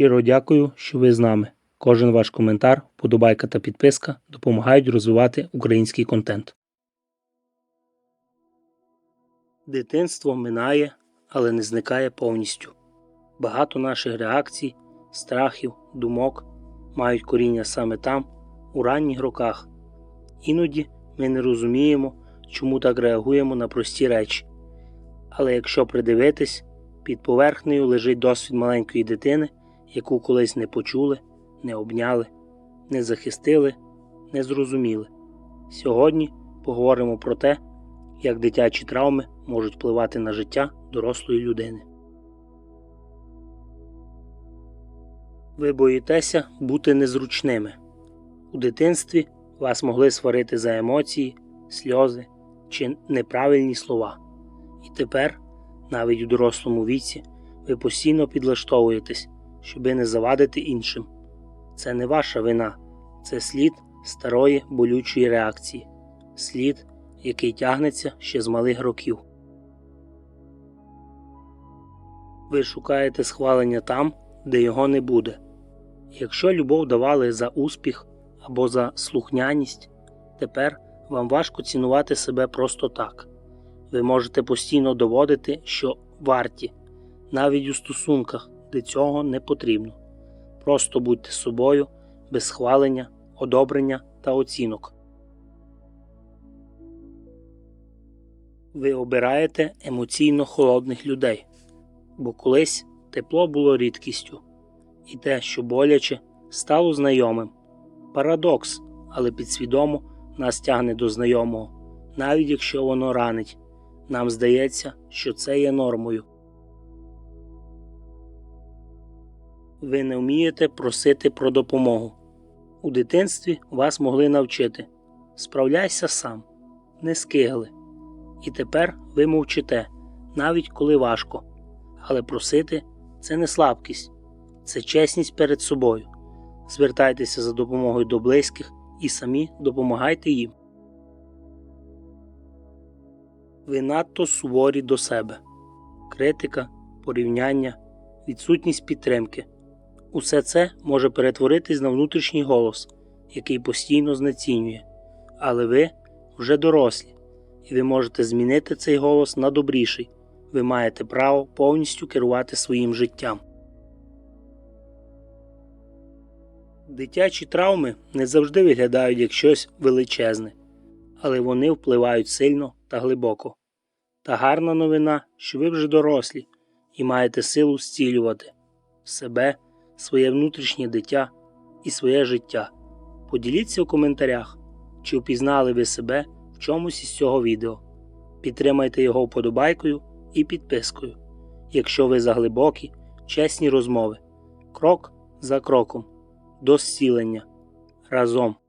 Щиро дякую, що ви з нами. Кожен ваш коментар, подобайка та підписка допомагають розвивати український контент. Дитинство минає, але не зникає повністю. Багато наших реакцій, страхів, думок мають коріння саме там, у ранніх роках. Іноді ми не розуміємо, чому так реагуємо на прості речі. Але якщо придивитись, під поверхнею лежить досвід маленької дитини, яку колись не почули, не обняли, не захистили, не зрозуміли. Сьогодні поговоримо про те, як дитячі травми можуть впливати на життя дорослої людини. Ви боїтеся бути незручними. У дитинстві вас могли сварити за емоції, сльози чи неправильні слова. І тепер, навіть у дорослому віці, ви постійно підлаштовуєтесь, щоби не завадити іншим. Це не ваша вина, це слід старої болючої реакції, слід, який тягнеться ще з малих років. Ви шукаєте схвалення там, де його не буде. Якщо любов давали за успіх або за слухняність, тепер вам важко цінувати себе просто так. Ви можете постійно доводити, що варті, навіть у стосунках, де цього не потрібно. Просто будьте собою без схвалення, одобрення та оцінок. Ви обираєте емоційно холодних людей, бо колись тепло було рідкістю, і те, що боляче, стало знайомим. Парадокс, але підсвідомо нас тягне до знайомого, навіть якщо воно ранить. Нам здається, що це є нормою. Ви не вмієте просити про допомогу. У дитинстві вас могли навчити справляйся сам, не скигли. І тепер ви мовчите, навіть коли важко. Але просити це не слабкість, це чесність перед собою. Звертайтеся за допомогою до близьких і самі допомагайте їм. Ви надто суворі до себе. Критика, порівняння, відсутність підтримки. Усе це може перетворитись на внутрішній голос, який постійно знецінює. Але ви вже дорослі, і ви можете змінити цей голос на добріший. Ви маєте право повністю керувати своїм життям. Дитячі травми не завжди виглядають як щось величезне, але вони впливають сильно та глибоко. Та гарна новина, що ви вже дорослі і маєте силу зцілювати себе, своє внутрішнє дитя і своє життя. Поділіться у коментарях, чи впізнали ви себе в чомусь із цього відео. Підтримайте його вподобайкою і підпискою, якщо ви за глибокі, чесні розмови, крок за кроком до зцілення разом.